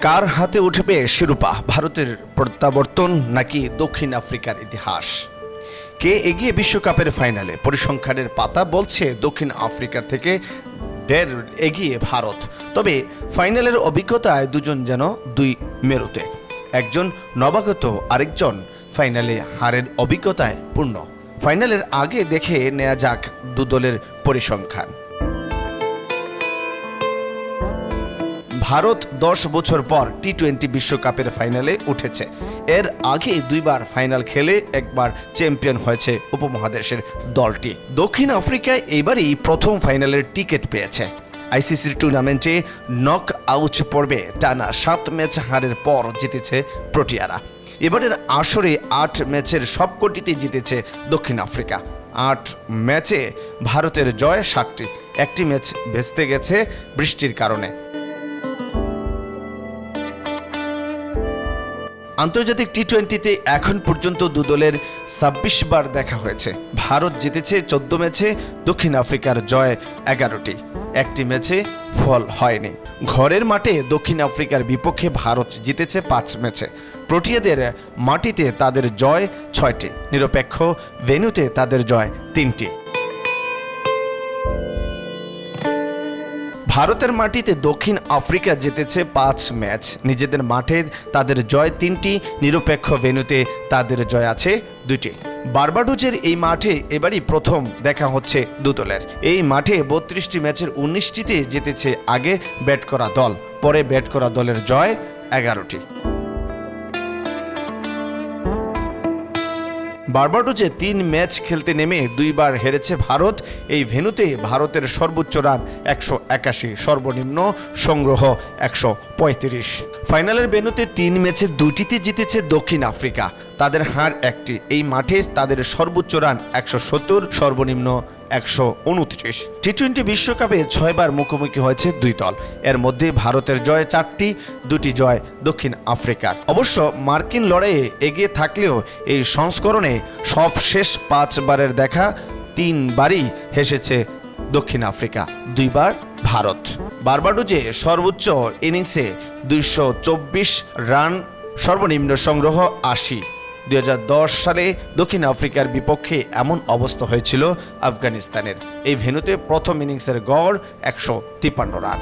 কার হাতে উঠবে শিরোপা, ভারতের প্রত্যাবর্তন নাকি দক্ষিণ আফ্রিকার ইতিহাস? কে এগিয়ে বিশ্বকাপের ফাইনালে? পরিসংখ্যানের পাতা বলছে দক্ষিণ আফ্রিকার থেকে ঢের এগিয়ে ভারত। তবে ফাইনালের অভিজ্ঞতায় দুজন যেন দুই মেরুতে। একজন নবাগত, আরেকজন ফাইনালে হারের অভিজ্ঞতায় পূর্ণ। ফাইনালের আগে দেখে নেওয়া যাক দু দলের পরিসংখ্যান। ভারত দশ বছর পর টি টোয়েন্টি বিশ্বকাপের ফাইনালে উঠেছে। এর আগে দুইবার ফাইনাল খেলে একবার চ্যাম্পিয়ন হয়েছে উপমহাদেশের দলটি। দক্ষিণ আফ্রিকায় এবারই প্রথম ফাইনালের টিকিট পেয়েছে। আইসিসির টুর্নামেন্টে নক আউট পর্বে টানা সাত ম্যাচ হারের পর জিতেছে প্রোটিয়ারা। এবারের আসরে আট ম্যাচের সবকটিতে জিতেছে দক্ষিণ আফ্রিকা। আট ম্যাচে ভারতের জয় সাতটি। একটি ম্যাচ ভেস্তে গেছে বৃষ্টির কারণে। আন্তর্জাতিক টি টোয়েন্টিতে এখন পর্যন্ত দু দলের ছাব্বিশ বার দেখা হয়েছে। ভারত জিতেছে চোদ্দ ম্যাচে, দক্ষিণ আফ্রিকার জয় এগারোটি। একটি ম্যাচে ফল হয়নি। ঘরের মাঠে দক্ষিণ আফ্রিকার বিপক্ষে ভারত জিতেছে পাঁচ ম্যাচে। প্রোটিয়াদের মাটিতে তাদের জয় ছয়টি, নিরপেক্ষ ভেন্যুতে তাদের জয় তিনটি। ভারতের মাটিতে দক্ষিণ আফ্রিকা জিতেছে পাঁচ ম্যাচ। নিজেদের মাঠে তাদের জয় তিনটি, নিরপেক্ষ ভেনুতে তাদের জয় আছে দুটি বারবাডোজের এই মাঠে এবারই প্রথম দেখা হচ্ছে দুদলের। এই মাঠে বত্রিশটি ম্যাচের উনিশটিতে জিতেছে আগে ব্যাট করা দল, পরে ব্যাট করা দলের জয় এগারোটি। বারবাডোজে তিন ম্যাচ খেলতে নেমে দুইবার হেরেছে ভারত। এই ভেনুতে ভারতের সর্বোচ্চ রান একশো একাশি, সর্বনিম্ন সংগ্রহ একশো পঁয়ত্রিশ। ফাইনালের ভেনুতে তিন ম্যাচে দুটিতে জিতেছে দক্ষিণ আফ্রিকা। তাদের হার একটি। এই মাঠে তাদের সর্বোচ্চ রান একশো সত্তর, সর্বনিম্ন একশো উনত্রিশ। টি টোয়েন্টি বিশ্বকাপে ছয়বার মুখোমুখি হয়েছে দুই দল। এর মধ্যে ভারতের জয় চারটি, দুটি জয় দক্ষিণ আফ্রিকার। অবশ্য মার্কিন লড়াইয়ে এগিয়ে থাকলেও এই সংস্করণে সব শেষ পাঁচবারের দেখা তিনবারই হেসেছে দক্ষিণ আফ্রিকা, দুইবার ভারত। বারবাডোজে সর্বোচ্চ ইনিংসে দুইশো চব্বিশ রান, সর্বনিম্ন সংগ্রহ আশি। দুই হাজার দশ সালে দক্ষিণ আফ্রিকার বিপক্ষে এমন অবস্থা হয়েছিল আফগানিস্তানের। এই ভেন্যুতে প্রথম ইনিংসের গড় একশো তিপ্পান্ন রান।